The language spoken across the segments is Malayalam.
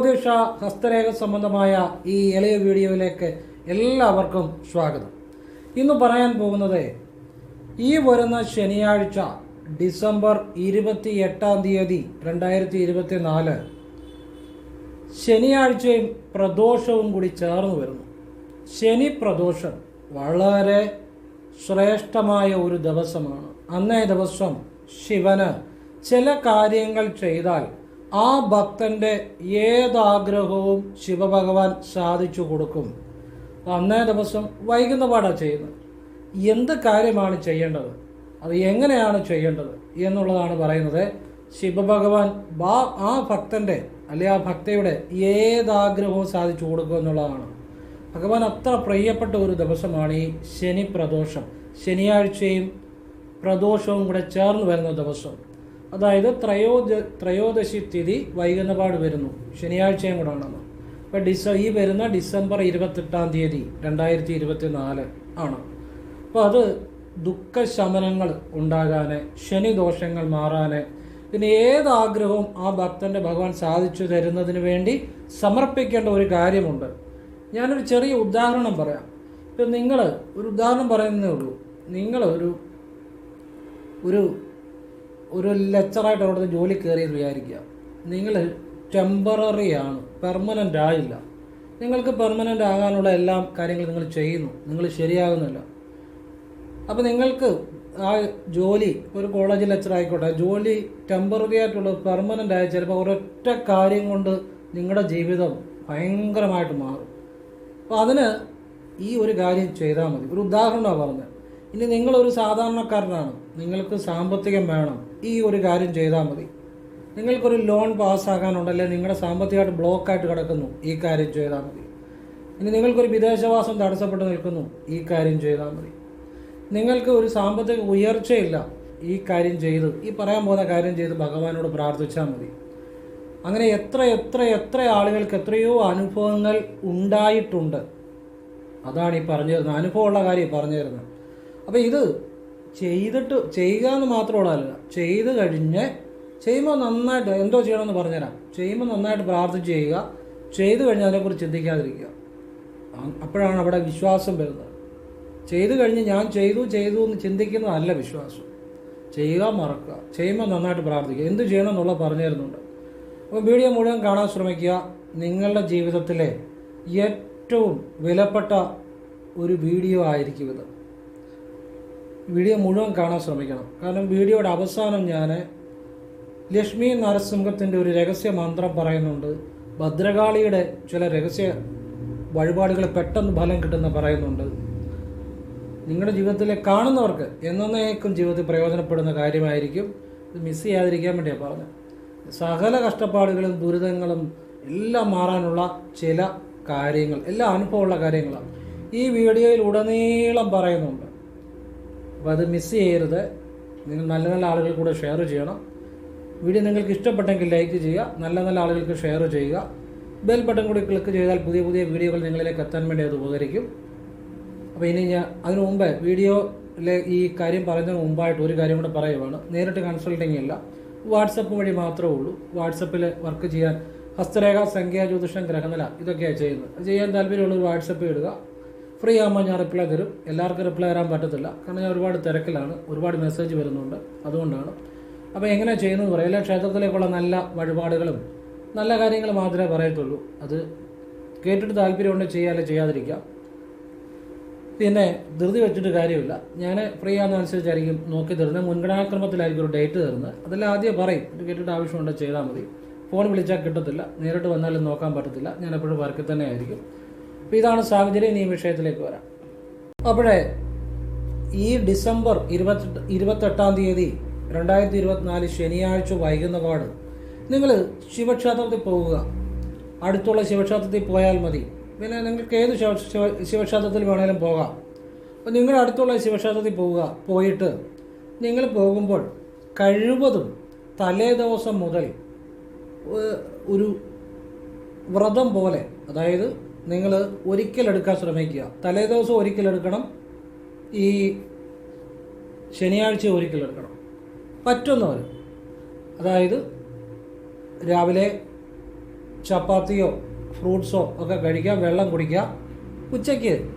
ജ്യോതിഷ ഹസ്തരേഖ സംബന്ധമായ ഈ എളിയ വീഡിയോയിലേക്ക് എല്ലാവർക്കും സ്വാഗതം. ഇന്ന് പറയാൻ പോകുന്നത് ഈ വരുന്ന ശനിയാഴ്ച ഡിസംബർ ഇരുപത്തി എട്ടാം തീയതി രണ്ടായിരത്തി ഇരുപത്തി നാല് ശനിയാഴ്ചയും പ്രദോഷവും കൂടി ചേർന്ന് വരുന്നു. ശനി പ്രദോഷം വളരെ ശ്രേഷ്ഠമായ ഒരു ദിവസമാണ്. അന്നേ ദിവസം ശിവന് ചില കാര്യങ്ങൾ ചെയ്താൽ ആ ഭക്തന്റെ ഏതാഗ്രഹവും ശിവഭഗവാൻ സാധിച്ചു കൊടുക്കും. അന്നേ ദിവസം വൈകുന്ന പാടാണ് ചെയ്യുന്നത്. എന്ത് കാര്യമാണ് ചെയ്യേണ്ടത്? അത് എങ്ങനെയാണ് ചെയ്യേണ്ടത് എന്നുള്ളതാണ് പറയുന്നത് ശിവഭഗവാൻ ബാ ആ ഭക്തന്റെ അല്ലെ ആ ഭക്തയുടെ ഏതാഗ്രഹവും സാധിച്ചു കൊടുക്കുക എന്നുള്ളതാണ്. ഭഗവാൻ അത്ര പ്രിയപ്പെട്ട ഒരു ദിവസമാണ് ഈ ശനി പ്രദോഷം ശനിയാഴ്ചയും പ്രദോഷവും കൂടെ ചേർന്ന് വരുന്ന ദിവസം. അതായത് ത്രയോദ ത്രയോദശി തിഥി വൈകുന്നപാട് വരുന്നു. ശനിയാഴ്ചയും കൂടെ ആണെന്ന് അപ്പോൾ ഡിസ ഈ വരുന്ന ഡിസംബർ ഇരുപത്തെട്ടാം തീയതി രണ്ടായിരത്തി ഇരുപത്തി നാല് ആണ്. അപ്പോൾ അത് ദുഃഖശമനങ്ങൾ ഉണ്ടാകാന് ശനിദോഷങ്ങൾ മാറാന് പിന്നെ ഏത് ആഗ്രഹവും ആ ഭക്തന്റെ ഭഗവാൻ സാധിച്ചു തരുന്നതിന് വേണ്ടി സമർപ്പിക്കേണ്ട ഒരു കാര്യമുണ്ട്. ഞാനൊരു ചെറിയ ഉദാഹരണം പറയാം. ഇപ്പം നിങ്ങൾ ഒരു ഉദാഹരണം പറയുന്നേ ഉള്ളൂ. നിങ്ങൾ ഒരു ഒരു ഒരു ലെക്ചറായിട്ട് അവിടുത്തെ ജോലി കയറിയെന്ന് വിചാരിക്കുക. നിങ്ങൾ ടെമ്പററി ആണ് പെർമനന്റ് ആയില്ല. നിങ്ങൾക്ക് പെർമനന്റ് ആകാനുള്ള എല്ലാ കാര്യങ്ങളും നിങ്ങൾ ചെയ്യുന്നു. നിങ്ങൾ ശരിയാകുന്നില്ല. അപ്പോൾ നിങ്ങൾക്ക് ആ ജോലി ഒരു കോളേജ് ലെക്ചർ ആയിക്കോട്ടെ ജോലി ടെമ്പററി ആയിട്ടുള്ള പെർമനന്റ് ആയ ചിലപ്പോൾ ഒരൊറ്റ കാര്യം കൊണ്ട് നിങ്ങളുടെ ജീവിതം ഭയങ്കരമായിട്ട് മാറും. അപ്പോൾ അതിന് ഈ ഒരു കാര്യം ചെയ്താൽ മതി. ഒരു ഉദാഹരണമാണ് പറഞ്ഞത്. ഇനി നിങ്ങളൊരു സാധാരണക്കാരനാണ്. നിങ്ങൾക്ക് സാമ്പത്തികം വേണം. ഈ ഒരു കാര്യം ചെയ്താൽ മതി. നിങ്ങൾക്കൊരു ലോൺ പാസ്സാക്കാനുണ്ടല്ലേ നിങ്ങളുടെ സാമ്പത്തികമായിട്ട് ബ്ലോക്കായിട്ട് കിടക്കുന്നു ഈ കാര്യം ചെയ്താൽ മതി. ഇനി നിങ്ങൾക്കൊരു വിദേശവാസം തടസ്സപ്പെട്ട് നിൽക്കുന്നു ഈ കാര്യം ചെയ്താൽ മതി. നിങ്ങൾക്ക് ഒരു സാമ്പത്തിക ഉയർച്ചയില്ല ഈ കാര്യം ചെയ്ത് ഈ പറയാൻ പോകുന്ന കാര്യം ചെയ്ത് ഭഗവാനോട് പ്രാർത്ഥിച്ചാൽ മതി. അങ്ങനെ എത്ര എത്ര എത്ര ആളുകൾക്ക് എത്രയോ അനുഭവങ്ങൾ ഉണ്ടായിട്ടുണ്ട്. അതാണ് ഈ പറഞ്ഞു തരുന്നത് അനുഭവമുള്ള കാര്യം പറഞ്ഞു തരുന്നത് അപ്പോൾ ഇത് ചെയ്തിട്ട് ചെയ്യുക എന്ന് മാത്രമുള്ളതല്ല ചെയ്ത് കഴിഞ്ഞ് ചെയ്യുമ്പോൾ നന്നായിട്ട് എന്തോ ചെയ്യണമെന്ന് പറഞ്ഞുതരാം. ചെയ്യുമ്പോൾ നന്നായിട്ട് പ്രാർത്ഥിച്ച് ചെയ്യുക ചെയ്തു കഴിഞ്ഞ് അതിനെക്കുറിച്ച് ചിന്തിക്കാതിരിക്കുക. അപ്പോഴാണ് അവിടെ വിശ്വാസം വരുന്നത്. ചെയ്തു കഴിഞ്ഞ് ഞാൻ ചെയ്തു ചെയ്തു എന്ന് ചിന്തിക്കുന്നതല്ല വിശ്വാസം. ചെയ്യുക മറക്കുക. ചെയ്യുമ്പോൾ നന്നായിട്ട് പ്രാർത്ഥിക്കുക. എന്ത് ചെയ്യണം എന്നുള്ളത് പറഞ്ഞു തരുന്നുണ്ട് അപ്പോൾ വീഡിയോ മുഴുവൻ കാണാൻ ശ്രമിക്കുക. നിങ്ങളുടെ ജീവിതത്തിലെ ഏറ്റവും വിലപ്പെട്ട ഒരു വീഡിയോ ആയിരിക്കും ഇത്. വീഡിയോ മുഴുവൻ കാണാൻ ശ്രമിക്കണം. കാരണം വീഡിയോയുടെ അവസാനം ഞാൻ ലക്ഷ്മി നരസിംഹത്തിന്റെ ഒരു രഹസ്യ മന്ത്രം പറയുന്നുണ്ട്. ഭദ്രകാളിയുടെ ചില രഹസ്യ വഴിപാടുകൾ പെട്ടെന്ന് ഫലം കിട്ടുന്ന പറയുന്നുണ്ട്. നിങ്ങളുടെ ജീവിതത്തിലെ കാണുന്നവർക്ക് എന്നേക്കും ജീവിതത്തിൽ പ്രയോജനപ്പെടുന്ന കാര്യമായിരിക്കും. ഇത് മിസ് ചെയ്യാതിരിക്കാൻ വേണ്ടിയാണ് പറഞ്ഞത്. സകല കഷ്ടപ്പാടുകളും ദുരിതങ്ങളും എല്ലാം മാറാനുള്ള ചില കാര്യങ്ങൾ എല്ലാ അനുഭവമുള്ള കാര്യങ്ങളാണ്. ഈ വീഡിയോയിൽ ഉടനീളം പറയുന്നുണ്ട്. അപ്പോൾ അത് മിസ് ചെയ്യരുത്. നിങ്ങൾ നല്ല നല്ല ആളുകൾ കൂടെ ഷെയർ ചെയ്യണം. വീഡിയോ നിങ്ങൾക്ക് ഇഷ്ടപ്പെട്ടെങ്കിൽ ലൈക്ക് ചെയ്യുക. നല്ല നല്ല ആളുകൾക്ക് ഷെയർ ചെയ്യുക. ബെൽ ബട്ടൺ കൂടി ക്ലിക്ക് ചെയ്താൽ പുതിയ പുതിയ വീഡിയോകൾ നിങ്ങളിലേക്ക് എത്താൻ വേണ്ടി അത് ഉപകരിക്കും. അപ്പോൾ ഇനി ഞാൻ അതിനു മുമ്പേ വീഡിയോയിലെ ഈ കാര്യം പറയുന്നതിന് മുമ്പായിട്ട് ഒരു കാര്യം കൂടെ പറയുവാണ്. നേരിട്ട് കൺസൾട്ടിങ് ഇല്ല വാട്സപ്പ് വഴി മാത്രമേ ഉള്ളൂ. വാട്സപ്പിൽ വർക്ക് ചെയ്യാൻ ഹസ്തരേഖ സംഖ്യാ ജ്യോതിഷം ഗ്രഹനില ഇതൊക്കെയാണ് ചെയ്യുന്നത്. ചെയ്യാൻ താല്പര്യമുള്ളവർ വാട്സപ്പ് ഇടുക. ഫ്രീ ആകുമ്പോൾ ഞാൻ റിപ്ലൈ തരും. എല്ലാവർക്കും റിപ്ലൈ തരാൻ പറ്റത്തില്ല. കാരണം ഞാൻ ഒരുപാട് തിരക്കിലാണ്. ഒരുപാട് മെസ്സേജ് വരുന്നുണ്ട്. അതുകൊണ്ടാണ്. അപ്പോൾ എങ്ങനെ ചെയ്യുന്നത് പറയാം. എല്ലാ ക്ഷേത്രത്തിലേക്കുള്ള നല്ല വഴിപാടുകളും നല്ല കാര്യങ്ങൾ മാത്രമേ പറയത്തുള്ളൂ. അത് കേട്ടിട്ട് താല്പര്യമുണ്ട് ചെയ്യാതെ ചെയ്യാതിരിക്കാം. പിന്നെ ധൃതി വെച്ചിട്ട് കാര്യമില്ല. ഞാൻ ഫ്രീ ആകുന്നതനുസരിച്ചായിരിക്കും നോക്കി തരുന്നത്. മുൻഗണനാക്രമത്തിലായിരിക്കും ഒരു ഡേറ്റ് തരുന്നത്. അതെല്ലാം ആദ്യം പറയും. ഇത് കേട്ടിട്ട് ആവശ്യമുണ്ടെങ്കിൽ ചെയ്താൽ മതി. ഫോൺ വിളിച്ചാൽ കിട്ടത്തില്ല. നേരിട്ട് വന്നാലും നോക്കാൻ പറ്റത്തില്ല. ഞാൻ എപ്പോഴും വർക്കിൽ തന്നെ ആയിരിക്കും. അപ്പോൾ ഇതാണ് സാഹചര്യം ഇനി ഈ വിഷയത്തിലേക്ക് വരാം. അപ്പോഴേ ഈ ഡിസംബർ ഇരുപത്തെട്ട് ഇരുപത്തെട്ടാം തീയതി രണ്ടായിരത്തി ഇരുപത്തിനാല് ശനിയാഴ്ച വൈകുന്ന പാട് നിങ്ങൾ ശിവക്ഷേത്രത്തിൽ പോവുക. അടുത്തുള്ള ശിവക്ഷേത്രത്തിൽ പോയാൽ മതി. പിന്നെ നിങ്ങൾക്ക് ഏത് ശിവ ശിവ- ശിവക്ഷേത്രത്തിൽ വേണേലും പോകാം. അപ്പോൾ നിങ്ങൾ അടുത്തുള്ള ശിവക്ഷേത്രത്തിൽ പോവുക. പോയിട്ട് നിങ്ങൾ പോകുമ്പോൾ കഴിവതും തലേ ദിവസം മുതൽ ഒരു വ്രതം പോലെ അതായത് നിങ്ങൾ ഒരിക്കലെടുക്കാൻ ശ്രമിക്കുക. തലേദിവസം ഒരിക്കലെടുക്കണം ഈ ശനിയാഴ്ച ഒരിക്കലെടുക്കണം പറ്റുന്നവർ അതായത് രാവിലെ ചപ്പാത്തിയോ ഫ്രൂട്ട്സോ ഒക്കെ കഴിക്കുക വെള്ളം കുടിക്കുക. ഉച്ചയ്ക്ക്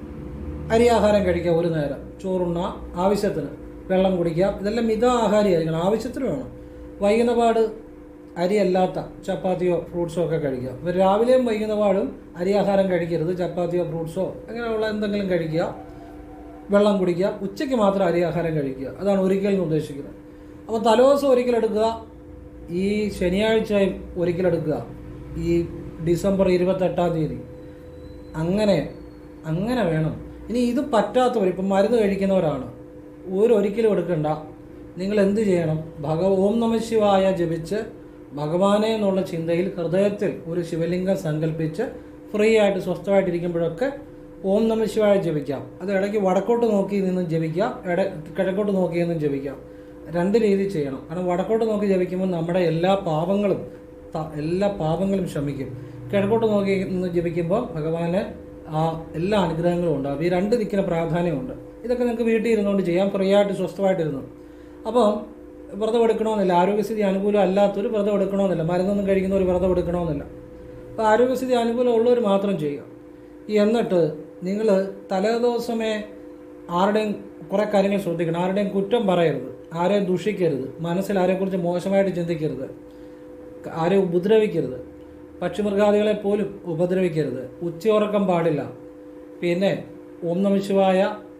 അരിയാഹാരം കഴിക്കുക ഒരു നേരം. ചോറുണ്ണ ആവശ്യത്തിന് വെള്ളം കുടിക്കുക. ഇതെല്ലാം മിത ആഹാരമായിരിക്കണം ആവശ്യത്തിന് വേണം. വൈകുന്ന പാട് അരിയല്ലാത്ത ചപ്പാത്തിയോ ഫ്രൂട്ട്സോ ഒക്കെ കഴിക്കുക. അപ്പോൾ രാവിലെയും വൈകുന്ന പാടും അരിയാഹാരം കഴിക്കരുത്. ചപ്പാത്തിയോ ഫ്രൂട്ട്സോ അങ്ങനെയുള്ള എന്തെങ്കിലും കഴിക്കുക. വെള്ളം കുടിക്കുക. ഉച്ചയ്ക്ക് മാത്രം അരിയാഹാരം കഴിക്കുക. അതാണ് ഒരിക്കൽ എന്ന് ഉദ്ദേശിക്കുന്നത്. അപ്പോൾ തലേദിവസം ഒരിക്കലെടുക്കുക. ഈ ശനിയാഴ്ചയും ഒരിക്കലെടുക്കുക. ഈ ഡിസംബർ ഇരുപത്തെട്ടാം തീയതി. അങ്ങനെ അങ്ങനെ വേണം. ഇനി ഇത് പറ്റാത്തവർ ഇപ്പം മരുന്ന് കഴിക്കുന്നവരാണ്. ഒരു ഒരിക്കലും എടുക്കണ്ട. നിങ്ങൾ എന്ത് ചെയ്യണം? ഭഗ ഓം നമ ശിവായ ജപിച്ച് ഭഗവാനെ എന്നുള്ള ചിന്തയിൽ ഹൃദയത്തിൽ ഒരു ശിവലിംഗം സങ്കല്പിച്ച് ഫ്രീ ആയിട്ട് സ്വസ്ഥമായിട്ടിരിക്കുമ്പോഴൊക്കെ ഓം നമ ശിവായ ജപിക്കാം. അത് ഇടയ്ക്ക് വടക്കോട്ട് നോക്കി നിന്നും ജപിക്കാം ഇട കിഴക്കോട്ട് നോക്കി നിന്നും ജപിക്കാം. രണ്ട് രീതി ചെയ്യണം. കാരണം വടക്കോട്ട് നോക്കി ജപിക്കുമ്പോൾ നമ്മുടെ എല്ലാ പാപങ്ങളും എല്ലാ പാപങ്ങളും ശമിക്കും. കിഴക്കോട്ട് നോക്കി നിന്ന് ജപിക്കുമ്പോൾ ഭഗവാന് ആ എല്ലാ അനുഗ്രഹങ്ങളും ഉണ്ടാകും. ഈ രണ്ട് ദിക്കിന് പ്രാധാന്യമുണ്ട്. ഇതൊക്കെ നിങ്ങൾക്ക് വീട്ടിൽ ഇരുന്നുകൊണ്ട് ചെയ്യാം. ഫ്രീ ആയിട്ട് സ്വസ്ഥമായിട്ടിരുന്നു. അപ്പം വ്രതം എടുക്കണമെന്നില്ല ആരോഗ്യസ്ഥിതി അനുകൂലം അല്ലാത്തൊരു വ്രതം എടുക്കണമെന്നില്ല മരുന്നൊന്നും കഴിക്കുന്നവർ വ്രതം എടുക്കണമെന്നില്ല അപ്പോൾ ആരോഗ്യസ്ഥിതി അനുകൂലം ഉള്ളവർ മാത്രം ചെയ്യുക. എന്നിട്ട് നിങ്ങൾ തലേദിവസമേ ആരുടെയും കുറേ കാര്യങ്ങൾ ശ്രദ്ധിക്കണം. ആരുടെയും കുറ്റം പറയരുത്. ആരെയും ദുഷിക്കരുത്. മനസ്സിൽ ആരെക്കുറിച്ച് മോശമായിട്ട് ചിന്തിക്കരുത്. ആരെയും ഉപദ്രവിക്കരുത്. പക്ഷിമൃഗാദികളെ പോലും ഉപദ്രവിക്കരുത്. ഉച്ചയുറക്കം പാടില്ല. പിന്നെ ഓം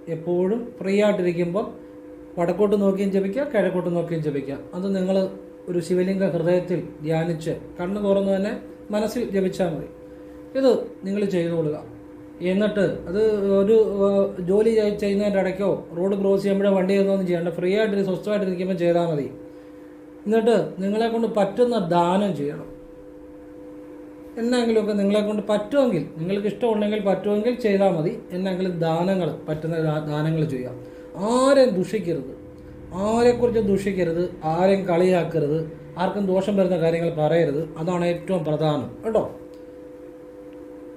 എപ്പോഴും ഫ്രീ ആയിട്ടിരിക്കുമ്പോൾ വടക്കോട്ട് നോക്കിയും ജപിക്കുക കിഴക്കോട്ട് നോക്കിയും ജപിക്കുക. അത് നിങ്ങൾ ഒരു ശിവലിംഗ ഹൃദയത്തിൽ ധ്യാനിച്ച് കണ്ണു തുറന്ന് തന്നെ മനസ്സിൽ ജപിച്ചാൽ മതി. ഇത് നിങ്ങൾ ചെയ്തു കൊടുക്കുക. എന്നിട്ട് അത് ഒരു ജോലി ചെയ്- ചെയ്യുന്നതിന്റെ ഇടയ്ക്കോ റോഡ് ക്രോസ് ചെയ്യുമ്പോഴോ വണ്ടി ഒന്നും ചെയ്യേണ്ട. ഫ്രീ ആയിട്ട് സ്വസ്ഥമായിട്ടിരിക്കുമ്പോൾ ചെയ്താൽ മതി. എന്നിട്ട് നിങ്ങളെ കൊണ്ട് പറ്റുന്ന ദാനം ചെയ്യണം. എന്നെങ്കിലുമൊക്കെ നിങ്ങളെ കൊണ്ട് പറ്റുമെങ്കിൽ നിങ്ങൾക്ക് ഇഷ്ടമുണ്ടെങ്കിൽ പറ്റുമെങ്കിൽ ചെയ്താൽ മതി. എന്നെങ്കിലും ദാനങ്ങൾ പറ്റുന്ന ദാനങ്ങൾ ചെയ്യാം. ആരെയും ദുഷിക്കരുത്. ആരെക്കുറിച്ച് ദുഷിക്കരുത് ആരെയും കളിയാക്കരുത് ആർക്കും ദോഷം വരുന്ന കാര്യങ്ങൾ പറയരുത്. അതാണ് ഏറ്റവും പ്രധാനം. കേട്ടോ?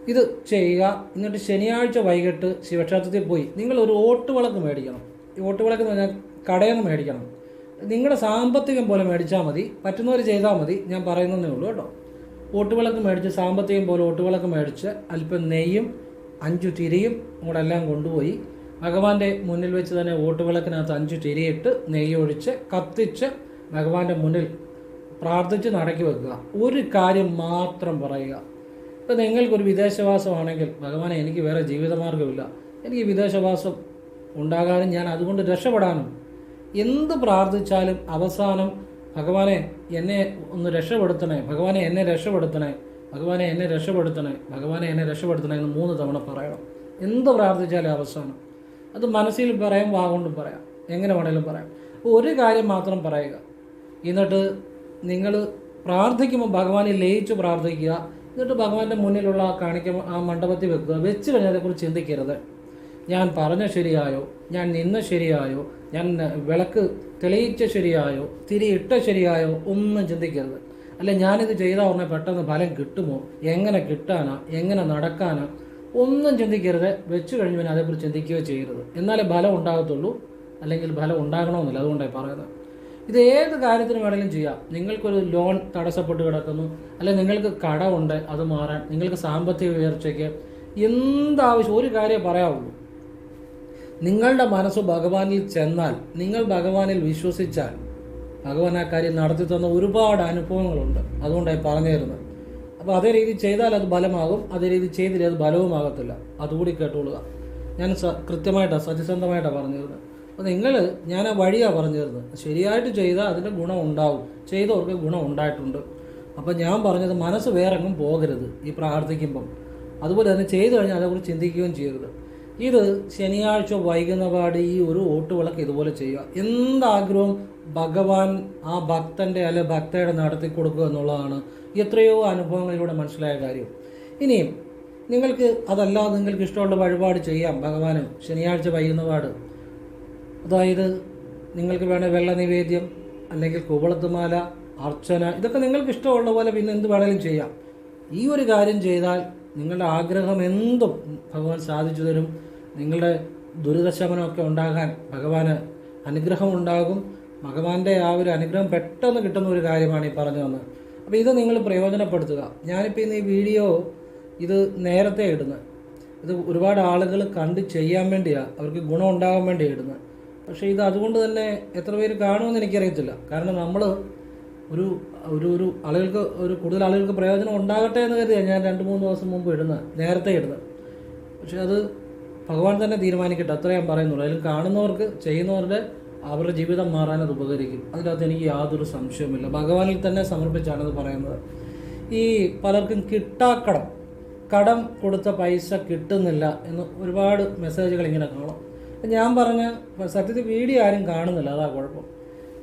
ഇത് ചെയ്യുക. എന്നിട്ട് ശനിയാഴ്ച വൈകിട്ട് ശിവക്ഷേത്രത്തിൽ പോയി നിങ്ങൾ ഒരു ഓട്ടുവിളക്ക് മേടിക്കണം. ഈ ഓട്ടുവിളക്ക് എന്ന് പറഞ്ഞാൽ കടയിൽ നിന്ന് മേടിക്കണം. നിങ്ങളുടെ സാമ്പത്തികം പോലെ മേടിച്ചാൽ മതി. പറ്റുന്നവർ ചെയ്താൽ മതി. ഞാൻ പറയുന്നതേ ഉള്ളൂ കേട്ടോ. ഓട്ടുവിളക്ക് മേടിച്ച് സാമ്പത്തികം പോലെ ഓട്ടുവിളക്ക് മേടിച്ച് അല്പം നെയ്യും അഞ്ചു തിരിയും കൂടെ എല്ലാം കൊണ്ടുപോയി. ഭഗവാന്റെ മുന്നിൽ വെച്ച് തന്നെ ഓട്ടുവിളക്കിനകത്ത് അഞ്ച് തിരിയിട്ട് നെയ്യൊഴിച്ച് കത്തിച്ച് ഭഗവാന്റെ മുന്നിൽ പ്രാർത്ഥിച്ച് നടക്കി വെക്കുക. ഒരു കാര്യം മാത്രം പറയുക. ഇപ്പം നിങ്ങൾക്കൊരു വിദേശവാസമാണെങ്കിൽ ഭഗവാനെ എനിക്ക് വേറെ ജീവിതമാർഗമില്ല എനിക്ക് വിദേശവാസം ഉണ്ടാകാനും ഞാൻ അതുകൊണ്ട് രക്ഷപ്പെടാനും എന്ത് പ്രാർത്ഥിച്ചാലും അവസാനം ഭഗവാനെ എന്നെ ഒന്ന് രക്ഷപ്പെടുത്തണേ ഭഗവാനെ എന്നെ രക്ഷപ്പെടുത്തണേ ഭഗവാനെ എന്നെ രക്ഷപ്പെടുത്തണേ ഭഗവാനെ എന്നെ രക്ഷപ്പെടുത്തണേ എന്ന് മൂന്ന് തവണ പറയണം. എന്ത് പ്രാർത്ഥിച്ചാലും അവസാനം. അത് മനസ്സിൽ പറയാം വാഗൊണ്ടും പറയാം. എങ്ങനെ വേണേലും പറയാം. ഒരു കാര്യം മാത്രം പറയുക. എന്നിട്ട് നിങ്ങൾ പ്രാർത്ഥിക്കുമ്പോൾ ഭഗവാനെ ലയിച്ച് പ്രാർത്ഥിക്കുക. എന്നിട്ട് ഭഗവാന്റെ മുന്നിലുള്ള കാണിക്ക ആ മണ്ഡപത്തിൽ വെക്കുക. വെച്ച് കഴിഞ്ഞാൽ അതേക്കുറിച്ച് ചിന്തിക്കരുത്. ഞാൻ പറഞ്ഞ ശരിയായോ? ഞാൻ നിന്ന ശരിയായോ? ഞാൻ വിളക്ക് തെളിയിച്ച ശരിയായോ? തിരിയിട്ട ശരിയായോ? ഒന്നും ചിന്തിക്കരുത്. അല്ലെ ഞാനിത് ചെയ്താൽ ഉടനെ പെട്ടെന്ന് ഫലം കിട്ടുമോ? എങ്ങനെ കിട്ടാനാ? എങ്ങനെ നടക്കാനാ? ഒന്നും ചിന്തിക്കരുത്. വെച്ചു കഴിഞ്ഞ് പിന്നെ അതേക്കുറിച്ച് ചിന്തിക്കുകയോ ചെയ്യരുത്. എന്നാലേ ഫലം ഉണ്ടാകത്തുള്ളൂ. അല്ലെങ്കിൽ ഫലം ഉണ്ടാകണമെന്നില്ല. അതുകൊണ്ടാണ് പറയുന്നത്. ഇത് ഏത് കാര്യത്തിന് വേണമെങ്കിലും ചെയ്യാം. നിങ്ങൾക്കൊരു ലോൺ തടസ്സപ്പെട്ട് കിടക്കുന്നു. അല്ലെങ്കിൽ നിങ്ങൾക്ക് കടമുണ്ട് അത് മാറാൻ. നിങ്ങൾക്ക് സാമ്പത്തിക ഉയർച്ചയ്ക്ക് എന്താവശ്യം ഒരു കാര്യം പറയാവുള്ളൂ. നിങ്ങളുടെ മനസ്സ് ഭഗവാനിൽ ചെന്നാൽ നിങ്ങൾ ഭഗവാനിൽ വിശ്വസിച്ചാൽ ഭഗവാൻ ആ കാര്യം നടത്തി തന്ന ഒരുപാട് അനുഭവങ്ങളുണ്ട്. അതുകൊണ്ടായി പറഞ്ഞു തരുന്നത് അപ്പോൾ അതേ രീതി ചെയ്താൽ അത് ബലമാകും അതേ രീതി ചെയ്തില്ല അത് ബലവുമാകത്തില്ല അതുകൂടി കേട്ടോളുക ഞാൻ സ കൃത്യമായിട്ടാണ് സത്യസന്ധമായിട്ടാണ് പറഞ്ഞു തരുന്നത് അപ്പോൾ നിങ്ങൾ ഞാൻ ആ വഴിയാണ് പറഞ്ഞു തരുന്നത് ശരിയായിട്ട് ചെയ്താൽ അതിന്റെ ഗുണം ഉണ്ടാവും. ചെയ്തവർക്ക് ഗുണം ഉണ്ടായിട്ടുണ്ട്. അപ്പോൾ ഞാൻ പറഞ്ഞത് മനസ്സ് വേറെങ്ങും പോകരുത് ഈ പ്രാർത്ഥിക്കുമ്പം. അതുപോലെ തന്നെ ചെയ്തു കഴിഞ്ഞാൽ അതേക്കുറിച്ച് ചിന്തിക്കുകയും ചെയ്യരുത്. ഇത് ശനിയാഴ്ച വൈകുന്ന പാട് ഈ ഒരു ഓട്ടുവിളക്ക് ഇതുപോലെ ചെയ്യുക. എന്താഗ്രഹം ഭഗവാൻ ആ ഭക്തന്റെ അല്ലെ ഭക്തയുടെ നടത്തി കൊടുക്കുക എന്നുള്ളതാണ്. എത്രയോ അനുഭവങ്ങളിലൂടെ മനസ്സിലായ കാര്യം. ഇനിയും നിങ്ങൾക്ക് അതല്ലാതെ നിങ്ങൾക്ക് ഇഷ്ടമുള്ള വഴിപാട് ചെയ്യാം ഭഗവാന് ശനിയാഴ്ച വൈകുന്ന പാട്. അതായത് നിങ്ങൾക്ക് വേണേൽ വെള്ള നിവേദ്യം അല്ലെങ്കിൽ കുവളത്തുമാല അർച്ചന ഇതൊക്കെ നിങ്ങൾക്ക് ഇഷ്ടമുള്ള പോലെ പിന്നെ എന്ത് വേണേലും ചെയ്യാം. ഈ ഒരു കാര്യം ചെയ്താൽ നിങ്ങളുടെ ആഗ്രഹം എന്തും ഭഗവാൻ സാധിച്ചു തരും. നിങ്ങളുടെ ദുരിതശമനമൊക്കെ ഉണ്ടാകാൻ ഭഗവാന് അനുഗ്രഹം ഉണ്ടാകും ഭഗവാന്റെ ആ ഒരു അനുഗ്രഹം പെട്ടെന്ന് കിട്ടുന്ന ഒരു കാര്യമാണ് ഈ പറഞ്ഞു വന്നത്. അപ്പോൾ ഇത് നിങ്ങൾ പ്രയോജനപ്പെടുത്തുക. ഞാനിപ്പോൾ ഇന്ന് ഈ വീഡിയോ ഇത് നേരത്തെ ഇടുന്നത്. ഇത് ഒരുപാട് ആളുകൾ കണ്ട് ചെയ്യാൻ വേണ്ടിയാണ് അവർക്ക് ഗുണം ഉണ്ടാകാൻ വേണ്ടി ഇടുന്നത്. പക്ഷേ ഇത് അതുകൊണ്ട് തന്നെ എത്ര പേര് കാണുമെന്ന് എനിക്കറിയത്തില്ല. കാരണം നമ്മൾ ഒരു ഒരു ഒരു ആളുകൾക്ക് ഒരു കൂടുതൽ ആളുകൾക്ക് പ്രയോജനം ഉണ്ടാകട്ടെ എന്ന് കരുതിയാണ് ഞാൻ രണ്ട് മൂന്ന് ദിവസം മുമ്പ് ഇടുന്നത് നേരത്തെ ഇടുന്നത്. പക്ഷേ അത് ഭഗവാൻ തന്നെ തീരുമാനിക്കട്ടെ അത്രേ ഞാൻ പറയുന്നുള്ളൂ. അതിൽ കാണുന്നവർക്ക് ചെയ്യുന്നവരുടെ അവരുടെ ജീവിതം മാറാൻ അത് ഉപകരിക്കും. അതിനകത്ത് എനിക്ക് യാതൊരു സംശയവുമില്ല. ഭഗവാനിൽ തന്നെ സമർപ്പിച്ചാണ് അത് പറയുന്നത്. ഈ പലർക്കും കിട്ടാക്കടം കടം കൊടുത്ത പൈസ കിട്ടുന്നില്ല എന്ന് ഒരുപാട് മെസ്സേജുകൾ ഇങ്ങനെ കാണാം. ഞാൻ പറഞ്ഞ സത്യത്തിൽ വീഡിയോ ആരും കാണുന്നില്ല അതാ കുഴപ്പം.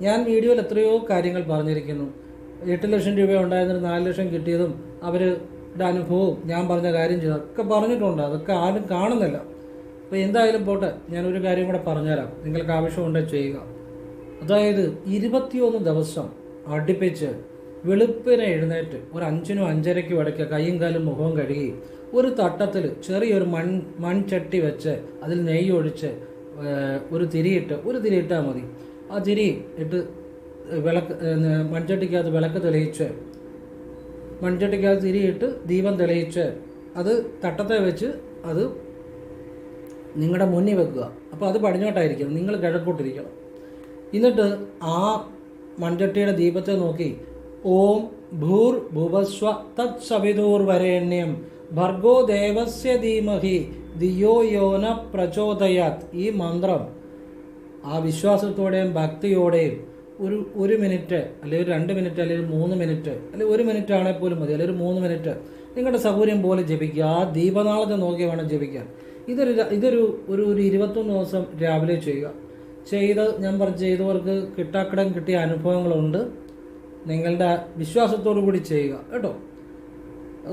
ഞാൻ വീഡിയോയിൽ എത്രയോ കാര്യങ്ങൾ പറഞ്ഞിരിക്കുന്നു. എട്ട് ലക്ഷം രൂപ ഉണ്ടായിരുന്നൊരു നാല് ലക്ഷം കിട്ടിയതും അവരുടെ അനുഭവവും ഞാൻ പറഞ്ഞ കാര്യം ചെയ്തതൊക്കെ പറഞ്ഞിട്ടുണ്ട്. അതൊക്കെ ആരും കാണുന്നില്ല. അപ്പോൾ എന്തായാലും പോട്ടെ ഞാനൊരു കാര്യം കൂടെ പറഞ്ഞുതരാം. നിങ്ങൾക്ക് ആവശ്യമുണ്ടെങ്കിൽ ചെയ്യുക. അതായത് ഇരുപത്തിയൊന്ന് ദിവസം അടുപ്പിച്ച് വെളുപ്പിനെ എഴുന്നേറ്റ് ഒരു അഞ്ചിനും അഞ്ചരയ്ക്കും ഇടയ്ക്ക് കൈയും കാലും മുഖവും കഴുകി ഒരു തട്ടത്തിൽ ചെറിയൊരു മൺ മൺചട്ടി വെച്ച് അതിൽ നെയ്യ് ഒഴിച്ച് ഒരു തിരിയിട്ട് ഒരു തിരി ഇട്ടാൽ മതി. ആ തിരി ഇട്ട് വിളക്ക് മൺചട്ടിക്കകത്ത് വിളക്ക് തെളിയിച്ച് മൺചട്ടിക്കകത്ത് തിരിയിട്ട് ദീപം തെളിയിച്ച് അത് തട്ടത്തെ വെച്ച് അത് നിങ്ങളുടെ മുന്നിൽ വെക്കുക. അപ്പോൾ അത് പടിഞ്ഞോട്ടായിരിക്കണം നിങ്ങൾ കിഴക്കോട്ടിരിക്കണം. എന്നിട്ട് ആ മൺചട്ടിയുടെ ദീപത്തെ നോക്കി. ഓം ഭൂർ ഭുവസ്വ തത് സവിതൂർ വരേണ്യം. ഭർഗോ ദേവസ്യ ധീമഹി. ദിയോ യോന പ്രചോദയാത്. ഈ മന്ത്രം ആ വിശ്വാസത്തോടെയും ഭക്തിയോടെയും ഒരു ഒരു മിനിറ്റ് അല്ലെങ്കിൽ ഒരു രണ്ട് മിനിറ്റ് അല്ലെങ്കിൽ മൂന്ന് മിനിറ്റ് അല്ലെങ്കിൽ ഒരു മിനിറ്റ് ആണെങ്കിൽ പോലും മതി. അല്ലെങ്കിൽ ഒരു മൂന്ന് മിനിറ്റ് നിങ്ങളുടെ സൗകര്യം പോലെ ജപിക്കുക. ആ ദീപനാളത്തെ നോക്കി വേണം ജപിക്കാൻ. ഇതൊരു ഇതൊരു ഒരു ഒരു ഇരുപത്തൊന്ന് ദിവസം രാവിലെ ചെയ്യുക. ചെയ്ത ഞാൻ പറഞ്ഞ ചെയ്തവർക്ക് കിട്ടാക്കടം കിട്ടിയ അനുഭവങ്ങളുണ്ട്. നിങ്ങളുടെ വിശ്വാസത്തോടു കൂടി ചെയ്യുക കേട്ടോ.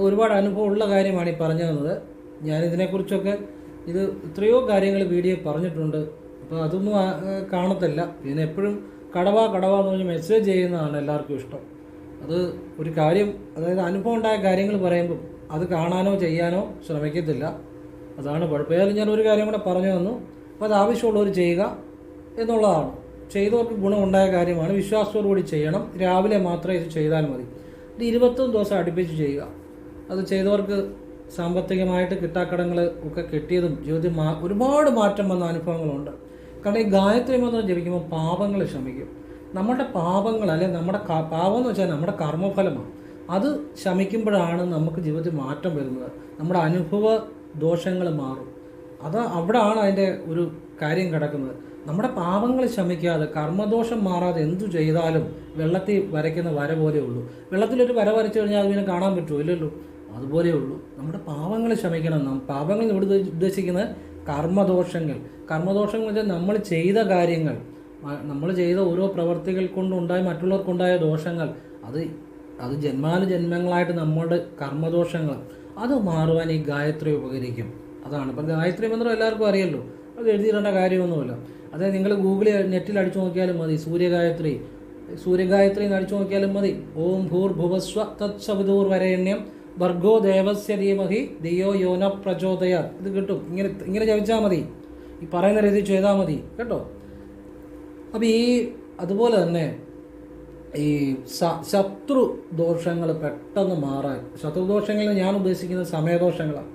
ഒരുപാട് അനുഭവമുള്ള കാര്യമാണ് ഈ പറഞ്ഞു തന്നത് ഞാനിതിനെക്കുറിച്ചൊക്കെ ഇത് എത്രയോ കാര്യങ്ങൾ വീഡിയോ പറഞ്ഞിട്ടുണ്ട്. അപ്പോൾ അതൊന്നും കാണത്തില്ല. പിന്നെ എപ്പോഴും കടവാ കടവാ എന്ന് പറഞ്ഞ് മെസ്സേജ് ചെയ്യുന്നതാണ് എല്ലാവർക്കും ഇഷ്ടം. അത് ഒരു കാര്യം അതായത് അനുഭവം ഉണ്ടായ കാര്യങ്ങൾ പറയുമ്പോൾ അത് കാണാനോ ചെയ്യാനോ ശ്രമിക്കത്തില്ല. അതാണ് കുഴപ്പം. ഏതായാലും ഞാൻ ഒരു കാര്യം കൂടെ പറഞ്ഞു തന്നു. അപ്പോൾ അത് ആവശ്യമുള്ളവർ ചെയ്യുക എന്നുള്ളതാണ്. ചെയ്തവർക്ക് ഗുണമുണ്ടായ കാര്യമാണ്. വിശ്വാസത്തോടു കൂടി ചെയ്യണം. രാവിലെ മാത്രമേ ഇത് ചെയ്താൽ മതി. ഇത് ഇരുപത്തൊന്ന് ദിവസം അടുപ്പിച്ച് ചെയ്യുക. അത് ചെയ്തവർക്ക് സാമ്പത്തികമായിട്ട് കിട്ടാക്കടങ്ങൾ ഒക്കെ കിട്ടിയതും ജീവിതത്തിൽ മാ ഒരുപാട് മാറ്റം വന്ന അനുഭവങ്ങളുണ്ട്. കാരണം ഈ ഗായത്രി മന്ത്രം ജപിക്കുമ്പോൾ പാപങ്ങൾ ശമിക്കും. നമ്മുടെ പാപങ്ങൾ അല്ലെങ്കിൽ നമ്മുടെ പാപം എന്ന് വെച്ചാൽ നമ്മുടെ കർമ്മഫലമാണ്. അത് ശമിക്കുമ്പോഴാണ് നമുക്ക് ജീവിതത്തിൽ മാറ്റം വരുന്നത്. നമ്മുടെ അനുഭവ ദോഷങ്ങൾ മാറും. അത് ആണ് അതിന്റെ ഒരു കാര്യം കിടക്കുന്നത്. നമ്മുടെ പാപങ്ങൾ ശമിക്കാതെ കർമ്മദോഷം മാറാതെ എന്തു ചെയ്താലും വെള്ളത്തിൽ വരയ്ക്കുന്ന വര പോലെ ഉള്ളൂ. വെള്ളത്തിലൊരു വര വരച്ചു കഴിഞ്ഞാൽ അതിനെ കാണാൻ പറ്റുമോ? ഇല്ലല്ലോ. അതുപോലെ ഉള്ളൂ. നമ്മുടെ പാപങ്ങൾ ശമിക്കണം. നാം പാപങ്ങൾ ഇവിടെ ഉദ്ദേശിക്കുന്നത് കർമ്മദോഷങ്ങൾ. കർമ്മദോഷങ്ങൾ വെച്ചാൽ നമ്മൾ ചെയ്ത കാര്യങ്ങൾ. നമ്മൾ ചെയ്ത ഓരോ പ്രവർത്തികൾ കൊണ്ടുണ്ടായ മറ്റുള്ളവർക്കുണ്ടായ ദോഷങ്ങൾ. അത് അത് ജന്മാനുജന്മങ്ങളായിട്ട് നമ്മുടെ കർമ്മദോഷങ്ങൾ. അത് മാറുവാൻ ഈ ഗായത്രി ഉപകരിക്കും. അതാണ്. ഇപ്പം ഗായത്രി മന്ത്രം എല്ലാവർക്കും അറിയല്ലോ. അത് എഴുതിയിടേണ്ട കാര്യമൊന്നുമില്ല. അതായത് നിങ്ങൾ ഗൂഗിളിൽ നെറ്റിൽ അടിച്ചു നോക്കിയാലും മതി. സൂര്യഗായത്രി. സൂര്യഗായത്രി എന്ന് അടിച്ചു നോക്കിയാലും മതി. ഓം ഭൂർ ഭുവസ്വ തത് സവിതൂർ വരേണ്യം ഭർഗോ ദേവസ്യ ധീമഹി ദിയോ യോന പ്രചോദയ. ഇത് കിട്ടും. ഇങ്ങനെ ഇങ്ങനെ ജപിച്ചാൽ മതി. ഈ പറയുന്ന രീതിയിൽ ചെയ്താൽ മതി. കേട്ടോ? അപ്പോൾ ഈ അതുപോലെ തന്നെ ഈ ശത്രു ദോഷങ്ങൾ പെട്ടെന്ന് മാറാൻ ശത്രുദോഷങ്ങളിൽ ഞാൻ ഉദ്ദേശിക്കുന്നത് സമയദോഷങ്ങളാണ്.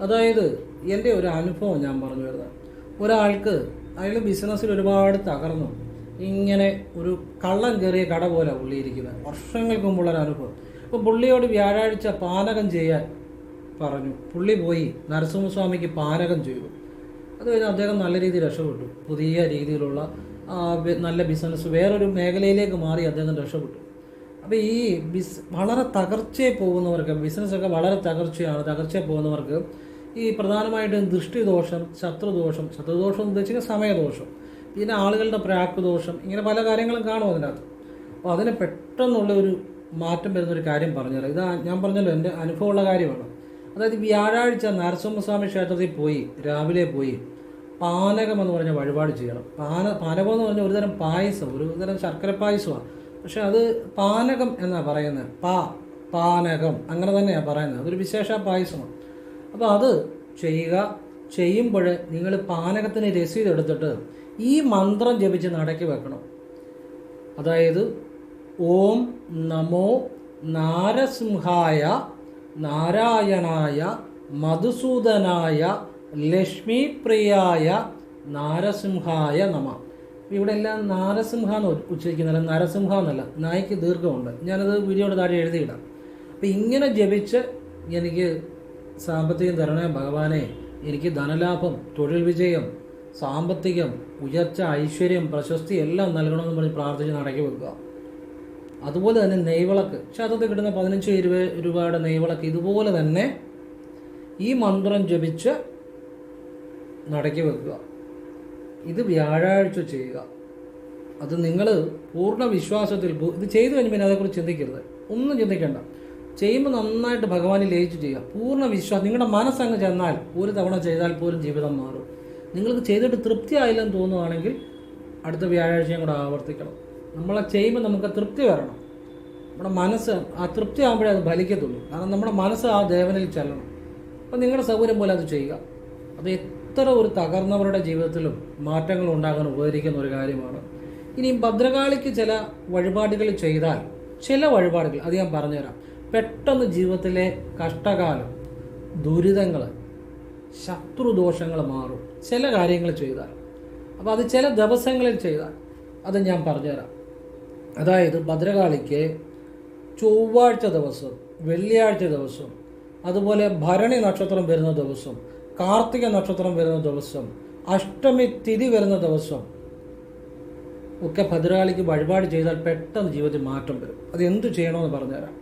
അതായത് എന്റെ ഒരു അനുഭവം ഞാൻ പറഞ്ഞു വരുന്നത് ഒരാൾക്ക് അയാൾ ബിസിനസ്സിൽ ഒരുപാട് തകർന്നു. ഇങ്ങനെ ഒരു കള്ളം കയറിയ കട പോലെ പുള്ളിയിരിക്കുന്നത് വർഷങ്ങൾക്ക് മുമ്പുള്ള ഒരു അനുഭവം. അപ്പോൾ പുള്ളിയോട് വ്യാഴാഴ്ച പാനകം ചെയ്യാൻ പറഞ്ഞു. പുള്ളി പോയി നരസിംഹസ്വാമിക്ക് പാനകം ചെയ്തു. അത് കഴിഞ്ഞ് അദ്ദേഹം നല്ല രീതിയിൽ രക്ഷപ്പെട്ടു. പുതിയ രീതിയിലുള്ള നല്ല ബിസിനസ് വേറൊരു മേഖലയിലേക്ക് മാറി അദ്ദേഹം രക്ഷപ്പെട്ടു. അപ്പോൾ ഈ ബിസ് വളരെ തകർച്ചയെ പോകുന്നവർക്ക് ബിസിനസ്സൊക്കെ വളരെ തകർച്ചയാണ് തകർച്ചയെ പോകുന്നവർക്ക് ഈ പ്രധാനമായിട്ടും ദൃഷ്ടിദോഷം ശത്രുദോഷം ശത്രുദോഷം വെച്ചാൽ സമയദോഷം പിന്നെ ആളുകളുടെ പ്രാക്ക് ദോഷം ഇങ്ങനെ പല കാര്യങ്ങളും കാണും അതിനകത്ത്. അപ്പോൾ അതിന് പെട്ടെന്നുള്ള ഒരു മാറ്റം വരുന്നൊരു കാര്യം പറഞ്ഞുതരാം. ഇത് ഞാൻ പറഞ്ഞല്ലോ എന്റെ അനുഭവമുള്ള കാര്യമാണ്. അതായത് വ്യാഴാഴ്ച നരസിംഹസ്വാമി ക്ഷേത്രത്തിൽ പോയി രാവിലെ പോയി. പാനകം എന്ന് പറഞ്ഞ വഴിപാട് ചെയ്യണം. പാന പാനകം എന്ന് പറഞ്ഞാൽ ഒരുതരം പായസം ഒരു തരം ശർക്കര പായസമാണ് പക്ഷെ അത് പാനകം എന്നാണ് പറയുന്നത് പാ പാനകം. അങ്ങനെ തന്നെയാണ് പറയുന്നത് അതൊരു വിശേഷ പായസമാണ് അപ്പോൾ അത് ചെയ്യുക. ചെയ്യുമ്പോൾ നിങ്ങൾ പാനകത്തിന് രസീത് എടുത്തിട്ട് ഈ മന്ത്രം ജപിച്ച് നടക്കി വെക്കണം. അതായത് ഓം നമോ നാരസിംഹായ നാരായണായ മധുസൂദനായ ലക്ഷ്മിപ്രിയായ നാരസിംഹായ നമ. ഇവിടെ എല്ലാം നാരസിംഹ എന്ന് ഉച്ചരിക്കുന്നില്ല നരസിംഹ എന്നല്ല നായ്ക്ക് ദീർഘമുണ്ട്. ഞാനത് വീഡിയോയുടെ താഴെ എഴുതിയിടാം. അപ്പം ഇങ്ങനെ ജപിച്ച് എനിക്ക് സാമ്പത്തികം തരണേ ഭഗവാനെ എനിക്ക് ധനലാഭം തൊഴിൽ വിജയം സാമ്പത്തികം ഉയർച്ച ഐശ്വര്യം പ്രശസ്തി എല്ലാം നൽകണമെന്ന് പറഞ്ഞ് പ്രാർത്ഥിച്ച് നടക്കി വെക്കുക. അതുപോലെ തന്നെ നെയ്വിളക്ക്. ശതത്തിൽ കിട്ടുന്ന പതിനഞ്ച് ഇരുപത് രൂപയുടെ നെയ്വിളക്ക് ഇതുപോലെ തന്നെ ഈ മന്ത്രം ജപിച്ച് നടക്കി വെക്കുക. ഇത് വ്യാഴാഴ്ച ചെയ്യുക. അത് നിങ്ങൾ പൂർണ വിശ്വാസത്തിൽ ഇത് ചെയ്തു കഴിഞ്ഞ് പിന്നെ അതേക്കുറിച്ച് ചിന്തിക്കരുത്. ഒന്നും ചിന്തിക്കേണ്ട. ചെയ്യുമ്പോൾ നന്നായിട്ട് ഭഗവാനിൽ ലയിച്ച് ചെയ്യുക. പൂർണ വിശ്വാസം നിങ്ങളുടെ മനസ്സങ്ങ് ചെന്നാൽ ഒരു തവണ ചെയ്താൽ പോലും ജീവിതം മാറും. നിങ്ങൾക്ക് ചെയ്തിട്ട് തൃപ്തി ആയില്ലെന്ന് തോന്നുകയാണെങ്കിൽ അടുത്ത വ്യാഴാഴ്ചയും കൂടെ ആവർത്തിക്കണം. നമ്മളെ ചെയ്യുമ്പോൾ നമുക്ക് തൃപ്തി വരണം. നമ്മുടെ മനസ്സ് ആ തൃപ്തി ആകുമ്പോഴേ അത് ഫലിക്കത്തുള്ളൂ. കാരണം നമ്മുടെ മനസ്സ് ആ ദേവനിൽ ചെല്ലണം. അപ്പം നിങ്ങളുടെ സൗകര്യം പോലെ അത് ചെയ്യുക. അത് എത്ര ഒരു തകർന്നവരുടെ ജീവിതത്തിലും മാറ്റങ്ങൾ ഉണ്ടാകാൻ ഉപകരിക്കുന്ന ഒരു കാര്യമാണ്. ഇനി ഭദ്രകാളിക്ക് ചില വഴിപാടുകൾ ചെയ്താൽ ചില വഴിപാടുകൾ അത് ഞാൻ പറഞ്ഞുതരാം. പെട്ടെന്ന് ജീവിതത്തിലെ കഷ്ടകാലം ദുരിതങ്ങൾ ശത്രുദോഷങ്ങൾ മാറും. ചില കാര്യങ്ങൾ ചെയ്താൽ. അപ്പോൾ അത് ചില ദിവസങ്ങളിൽ ചെയ്താൽ അത് ഞാൻ പറഞ്ഞുതരാം. അതായത് ഭദ്രകാളിക്ക് ചൊവ്വാഴ്ച ദിവസം വെള്ളിയാഴ്ച ദിവസം അതുപോലെ ഭരണി നക്ഷത്രം വരുന്ന ദിവസം കാർത്തിക നക്ഷത്രം വരുന്ന ദിവസം അഷ്ടമി തിഥി വരുന്ന ദിവസം ഒക്കെ ഭദ്രകാളിക്ക് വഴിപാട് ചെയ്താൽ പെട്ടെന്ന് ജീവിതത്തിൽ മാറ്റം വരും. അത് എന്ത് ചെയ്യണമെന്ന് പറഞ്ഞുതരാം.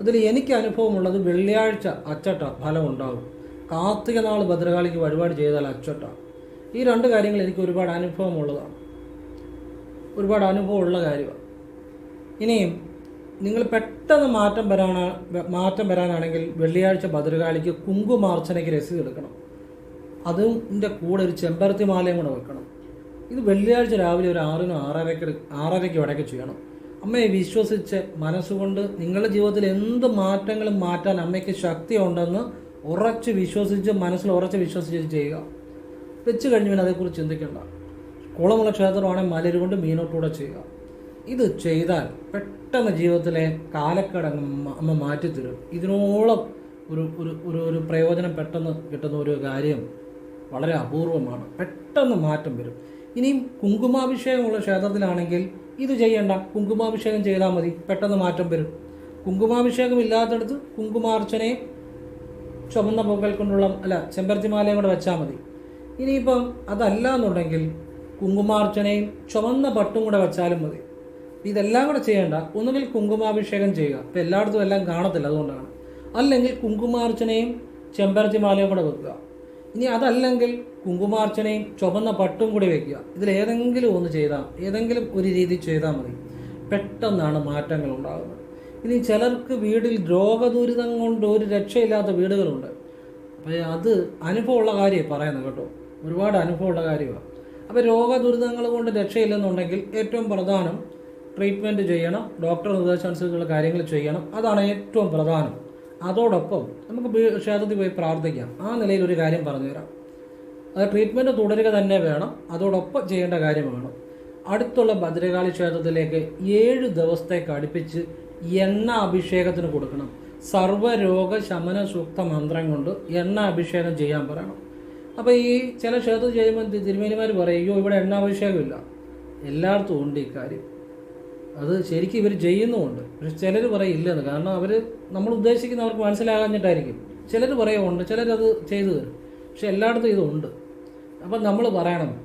അതിൽ എനിക്ക് അനുഭവമുള്ളത് വെള്ളിയാഴ്ച അച്ചട്ട ഫലം ഉണ്ടാകും കാർത്തിക നാൾ ഭദ്രകാളിക്ക് വഴിപാട് ചെയ്താൽ അച്ചട്ട. ഈ രണ്ട് കാര്യങ്ങൾ എനിക്ക് ഒരുപാട് അനുഭവമുള്ളതാണ്. ഒരുപാട് അനുഭവമുള്ള കാര്യമാണ്. ഇനിയും നിങ്ങൾ പെട്ടെന്ന് മാറ്റം വരാനാ മാറ്റം വരാനാണെങ്കിൽ വെള്ളിയാഴ്ച ഭദ്രകാളിക്ക് കുങ്കുമാർച്ചനയ്ക്ക് രസീത് എടുക്കണം. അതിന്റെ കൂടെ ഒരു ചെമ്പരത്തി മാലയും കൂടെ വെക്കണം. ഇത് വെള്ളിയാഴ്ച രാവിലെ ഒരു ആറിനും ആറരയ്ക്ക് ആറരയ്ക്ക് ഇടയ്ക്ക് ചെയ്യണം. അമ്മയെ വിശ്വസിച്ച് മനസ്സുകൊണ്ട് നിങ്ങളുടെ ജീവിതത്തിൽ എന്ത് മാറ്റങ്ങളും മാറ്റാൻ അമ്മയ്ക്ക് ശക്തി ഉണ്ടെന്ന് ഉറച്ച് വിശ്വസിച്ച് മനസ്സിൽ ഉറച്ച് വിശ്വസിച്ച് ചെയ്യുക. വെച്ച് കഴിഞ്ഞ് പിന്നെ അതേക്കുറിച്ച് ചിന്തിക്കേണ്ട. കുളമുള്ള ക്ഷേത്രമാണെങ്കിൽ മലര് കൊണ്ട് മീനോട്ടൂടെ ചെയ്യുക. ഇത് ചെയ്താൽ പെട്ടെന്ന് ജീവിതത്തിലെ കാലക്കടങ്ങ് അമ്മ മാറ്റിത്തരും. ഇതിനോളം ഒരു ഒരു ഒരു പ്രയോജനം പെട്ടെന്ന് കിട്ടുന്ന ഒരു കാര്യം വളരെ അപൂർവമാണ്. പെട്ടെന്ന് മാറ്റം വരും. ഇനിയും കുങ്കുമാഭിഷേകമുള്ള ക്ഷേത്രത്തിലാണെങ്കിൽ ഇത് ചെയ്യണ്ട. കുങ്കുമാഭിഷേകം ചെയ്താൽ മതി. പെട്ടെന്ന് മാറ്റം വരും. കുങ്കുമാഭിഷേകം ഇല്ലാത്തടത്ത് കുങ്കുമാർച്ചനയും ചുമന്ന പൊക്കൽ കൊണ്ടുള്ള അല്ല ചെമ്പരത്തിമാലയും കൂടെ വെച്ചാൽ മതി. ഇനിയിപ്പം അതല്ല എന്നുണ്ടെങ്കിൽ കുങ്കുമാർച്ചനയും ചുവന്ന പട്ടും കൂടെ വെച്ചാലും മതി. ഇതെല്ലാം കൂടെ ചെയ്യേണ്ട. ഒന്നുകിൽ കുങ്കുമാഭിഷേകം ചെയ്യുക. ഇപ്പം എല്ലായിടത്തും എല്ലാം കാണത്തില്ല അതുകൊണ്ടാണ്. അല്ലെങ്കിൽ കുങ്കുമാർച്ചനയും ചെമ്പരത്തിമാലയും കൂടെ വെക്കുക. ഇനി അതല്ലെങ്കിൽ കുങ്കുമാർച്ചനയും ചുവന്ന പട്ടും കൂടി വെക്കുക. ഇതിൽ ഏതെങ്കിലും ഒന്ന് ചെയ്താൽ ഏതെങ്കിലും ഒരു രീതി ചെയ്താൽ മതി. പെട്ടെന്നാണ് മാറ്റങ്ങൾ ഉണ്ടാകുന്നത്. ഇനി ചിലർക്ക് വീടിൽ രോഗദുരിതം കൊണ്ട് ഒരു രക്ഷയില്ലാത്ത വീടുകളുണ്ട്. അപ്പോൾ അത് അനുഭവമുള്ള കാര്യമാണ് പറയുന്നത് കേട്ടോ. ഒരുപാട് അനുഭവമുള്ള കാര്യമാണ്. അപ്പോൾ രോഗദുരിതങ്ങൾ കൊണ്ട് രക്ഷയില്ലെന്നുണ്ടെങ്കിൽ ഏറ്റവും പ്രധാനം ട്രീറ്റ്മെന്റ് ചെയ്യണം. ഡോക്ടർ നിർദ്ദേശാനുസരിച്ചുള്ള കാര്യങ്ങൾ ചെയ്യണം. അതാണ് ഏറ്റവും പ്രധാനം. അതോടൊപ്പം നമുക്ക് ക്ഷേത്രത്തിൽ പോയി പ്രാർത്ഥിക്കാം. ആ നിലയിൽ ഒരു കാര്യം പറഞ്ഞുതരാം അത് ട്രീറ്റ്മെന്റ് തുടരുക തന്നെ വേണം അതോടൊപ്പം ചെയ്യേണ്ട കാര്യമാണ് അടുത്തുള്ള ഭദ്രകാളി ക്ഷേത്രത്തിലേക്ക് ഏഴ് ദിവസത്തേക്ക് അടുപ്പിച്ച് എണ്ണ അഭിഷേകത്തിന് കൊടുക്കണം. സർവരോഗ ശമന സൂക്ത മന്ത്രം കൊണ്ട് എണ്ണ അഭിഷേകം ചെയ്യാൻ പറയണം. അപ്പോൾ ഈ ചില ക്ഷേത്രത്തിൽ ചെയ്യുമ്പോൾ തിരുമേനിമാർ പറയും അയ്യോ ഇവിടെ എണ്ണാഭിഷേകമില്ല എല്ലായിടത്തും ഉണ്ട് ഈ കാര്യം. അത് ശരിക്കും ഇവർ ചെയ്യുന്നുമുണ്ട്. പക്ഷെ ചിലർ പറയും ഇല്ലെന്ന് കാരണം അവർ നമ്മൾ ഉദ്ദേശിക്കുന്ന അവർക്ക് മനസ്സിലാകാഞ്ഞിട്ടായിരിക്കും. ചിലർ പറയുമുണ്ട് ചിലരത് ചെയ്തു തരും. പക്ഷെ എല്ലായിടത്തും ഇതുണ്ട്. അപ്പം നമ്മൾ പറയണം.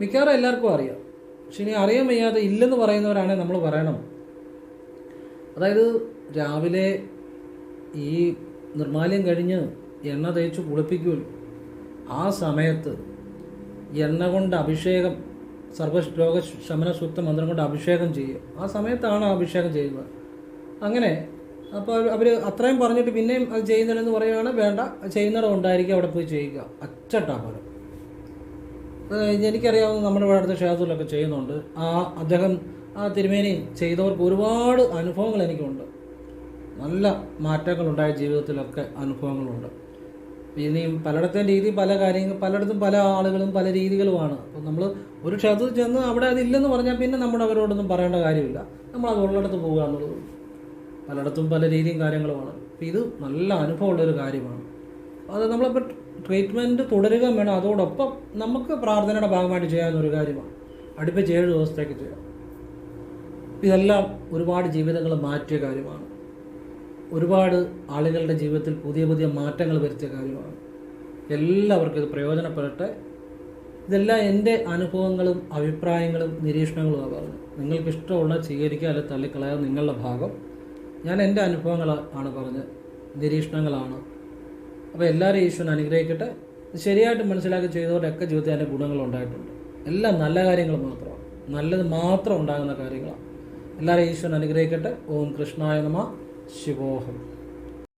മിക്കവാറും എല്ലാവർക്കും അറിയാം. പക്ഷെ ഇനി അറിയാൻ വയ്യാതെ ഇല്ലെന്ന് പറയുന്നവരാണെങ്കിൽ നമ്മൾ പറയണം. അതായത് രാവിലെ ഈ നിർമ്മാല്യം കഴിഞ്ഞ് എണ്ണ തേച്ച് കുളിപ്പിക്കുമല്ലോ. ആ സമയത്ത് എണ്ണ കൊണ്ട് അഭിഷേകം സർവ രോഗ ശമന സൂക്ത മന്ത്രം കൊണ്ട് അഭിഷേകം ചെയ്യുക. ആ സമയത്താണ് അഭിഷേകം ചെയ്യുന്നത് അങ്ങനെ അപ്പോൾ അവർ അത്രയും പറഞ്ഞിട്ട് പിന്നെയും അത് ചെയ്യുന്നില്ലെന്ന് പറയുകയാണ് വേണ്ട. ചെയ്യുന്നിടം ഉണ്ടായിരിക്കും അവിടെ പോയി ചെയ്യുക. അച്ചട്ടാ പോലും എനിക്കറിയാവുന്ന നമ്മുടെ അടുത്ത ക്ഷേത്രത്തിലൊക്കെ ചെയ്യുന്നുണ്ട്. ആ അദ്ദേഹം ആ തിരുമേനി ചെയ്തവർക്ക് ഒരുപാട് അനുഭവങ്ങൾ എനിക്കുണ്ട്. നല്ല മാറ്റങ്ങളുണ്ടായ ജീവിതത്തിലൊക്കെ അനുഭവങ്ങളുണ്ട്. ഇനിയും പലയിടത്തെയും രീതി പല കാര്യങ്ങൾ പലയിടത്തും പല ആളുകളും പല രീതികളുമാണ്. അപ്പോൾ നമ്മൾ ഒരു ക്ഷേത്രത്തിൽ ചെന്ന് അവിടെ അതില്ലെന്ന് പറഞ്ഞാൽ പിന്നെ നമ്മൾ അവരോടൊന്നും പറയേണ്ട കാര്യമില്ല. നമ്മൾ അത് ഉള്ളിടത്ത് പോകുക എന്നുള്ളത് പലയിടത്തും പല രീതിയും കാര്യങ്ങളുമാണ്. അപ്പോൾ ഇത് നല്ല അനുഭവമുള്ളൊരു കാര്യമാണ്. അത് നമ്മളിപ്പോൾ ട്രീറ്റ്മെന്റ് തുടരുക വേണം. അതോടൊപ്പം നമുക്ക് പ്രാർത്ഥനയുടെ ഭാഗമായിട്ട് ചെയ്യാവുന്ന ഒരു കാര്യമാണ്. അടുപ്പിച്ച് ഏഴ് ദിവസത്തേക്ക് ചെയ്യാം. ഇതെല്ലാം ഒരുപാട് ജീവിതങ്ങൾ മാറ്റിയ കാര്യമാണ്. ഒരുപാട് ആളുകളുടെ ജീവിതത്തിൽ പുതിയ പുതിയ മാറ്റങ്ങൾ വരുത്തിയ കാര്യമാണ്. എല്ലാവർക്കും ഇത് പ്രയോജനപ്പെടട്ടെ. ഇതെല്ലാം എന്റെ അനുഭവങ്ങളും അഭിപ്രായങ്ങളും നിരീക്ഷണങ്ങളും പറഞ്ഞത്. നിങ്ങൾക്ക് ഇഷ്ടമുള്ള സ്വീകരിക്കുക അല്ലെങ്കിൽ തള്ളിക്കളയാൻ നിങ്ങളുടെ ഭാഗം. ഞാൻ എന്റെ അനുഭവങ്ങൾ ആണ് പറഞ്ഞത്. നിരീക്ഷണങ്ങളാണ്. അപ്പോൾ എല്ലാവരും ഈശ്വരൻ അനുഗ്രഹിക്കട്ടെ. ശരിയായിട്ട് മനസ്സിലാക്കി ചെയ്തവരുടെയൊക്കെ ജീവിതത്തിൽ അതിന്റെ ഗുണങ്ങൾ ഉണ്ടായിട്ടുണ്ട്. എല്ലാം നല്ല കാര്യങ്ങൾ മാത്രമാണ്. നല്ലത് മാത്രം ഉണ്ടാകുന്ന കാര്യങ്ങളാണ്. എല്ലാവരും ഈശ്വരൻ അനുഗ്രഹിക്കട്ടെ. ഓം കൃഷ്ണായ 15